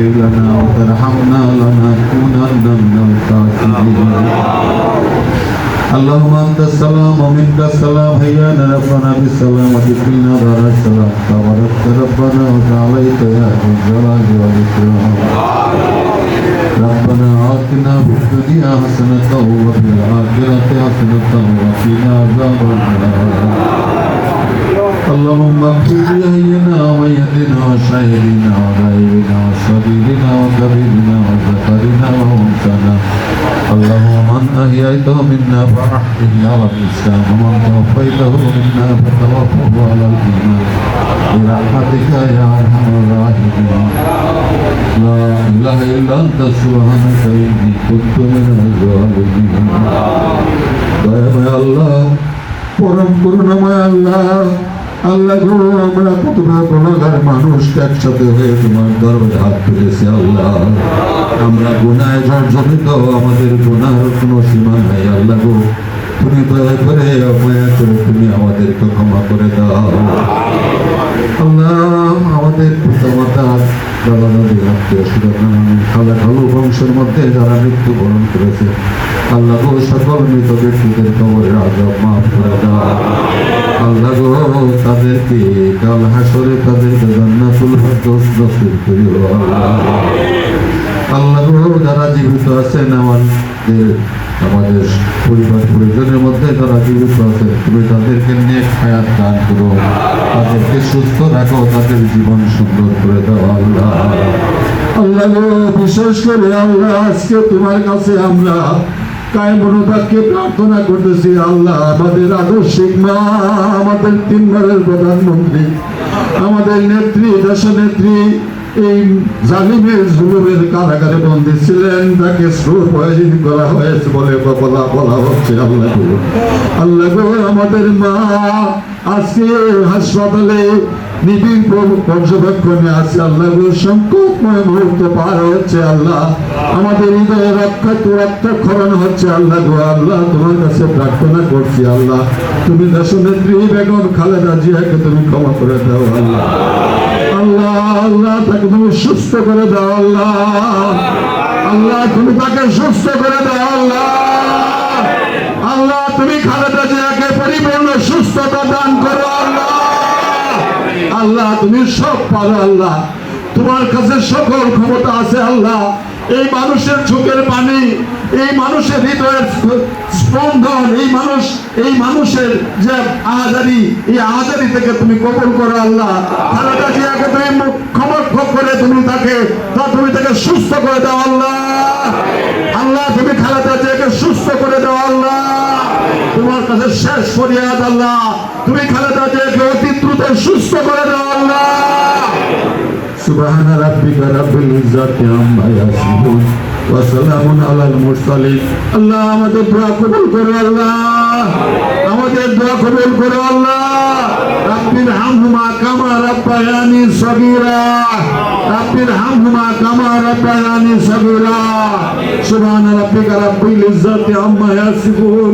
لنا وترحمنا لنكونن من الخاسرين اللهم انت السلام ومنك السلام هيانا ربنا بالسلام وتكفينا دار السلام تبارك ربنا وتعاليت يا ذو الجلال والاكرام ربنا آتنا في الدنيا حسنة وفي الآخرة حسنة وقنا عذاب النار اللهم اغفر لأهلنا وميتنا وشاهدنا وغائبنا وصغيرنا وكبيرنا وذكرنا وأنثانا اللهم من أحييته منا فأحيه على الإسلام ومن توفيته منا فتوفه على الإيمان برحمتك يا أرحم الراحمين لا إله إلا أنت سبحانك إني كنت من الظالمين দয়াময় আল্লাহ পরম করুণাময় আল্লাহ আল্লাহ গো, আমরা কতটা গুণাগার মানুষ একসাথে হয়ে তোমার দরবারে হাত তুলেছি আল্লাহ। আমরা গুনায় জর্জরিত, আমাদের গুনার কোনো সীমা নাই আল্লাহ গো। তুমি দয়া করে মায়া করে তুমি আমাদেরকে ক্ষমা করে দাও। আল্লাহ, আমাদের পিতামাতা দাদা দাদি আত্মীয় স্বজন, খালা খালু বংশের মধ্যে যারা মৃত্যুবরণ করেছে, আল্লাহ গো, সকল মৃত ব্যক্তিদের কবরের আজব মাফ করে দাও। আল্লাহ গো তাদেরকে কাল হাসরে জান্নাতুল ফেরদৌস নসিব করিও। আল্লাহ যারা জীবিত আছেন আমাদের আমাদের পরিবার পরিজনের মধ্যে জীবিত আছে তুমি তাদেরকে নেক হায়াত দান করো। তাদেরকে সুস্থ রাখো, তাদের জীবন সুন্দর করে দাও আল্লাহ। আল্লাহ, বিশেষ করে আল্লাহ, আজকে তোমার কাছে আমরা প্রার্থনা করতেছি, আল্লাহ আমাদের আদর্শিক মা, আমাদের প্রধানমন্ত্রী, আমাদের নেত্রী দেশ নেত্রী এই জালিমের জুলুমের কারাগারে বন্দী ছিলেন, তাকে স্লো পয়জন করা হয়েছে বলে বলা বলা হচ্ছে আল্লাহ আল্লাহ আমাদের মা, আজকে হাসপাতালে নিবিড় প্র- পর্যবেক্ষণে আছে আল্লাহ সংকটময় মুহূর্ত পার হচ্ছে আল্লাহ। আমাদের হৃদয়ে হচ্ছে আল্লাহ গো আল্লাহ, তোমার কাছে প্রার্থনা করছি আল্লাহ। তুমি দেশনেত্রী বেগম খালেদা জিয়াকে তুমি ক্ষমা করে দাও আল্লাহ। আল্লাহ আল্লাহ তাকে তুমি সুস্থ করে দাও আল্লাহ। আল্লাহ, তুমি তাকে সুস্থ করে দাও আল্লাহ। সব পারো আল্লাহ। তোমার কাছে সকল ক্ষমতা আছে আল্লাহ। এই মানুষের চোখের পানি, এই মানুষের হৃদয়ের স্পন্দন, এই মানুষ, এই মানুষের যে আহাজারি, এই আহাজারি থেকে তুমি কবল করো আল্লাহ। জিয়াকে তুমি ক্ষমা করে তুমি তাকে তুমি তাকে সুস্থ করে দাও আল্লাহ। আল্লাহ, তুমি খালেদা জিয়াকে সুস্থ করে দাও আল্লাহ। তোমার কাছে শেষ ফরিয়াদ আল্লাহ। তুমি খালেদা জিয়াকে অতি দ্রুত সুস্থ করে দাও আল্লাহ। সুবহান রাব্বিকা রাব্বিল ইজ্জাতি আম্মা ইয়াসিফুন ওয়া সালামুন আলাল মুরসালিন। আল্লাহ আমাদের দোয়া কবুল করো আল্লাহ। আমাদের দোয়া কবুল করো আল্লাহ। রাব্বির হামহুমা কামা রাব্বায়ানি সগীরা। ارحمهما كما ربياني صغيرا سبحان ربك رب العزة عما يصفون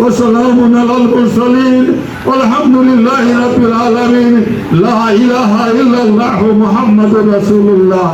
وسلام على المرسلين. والحمد لله رب العالمين. لا إله إلا الله محمد رسول الله.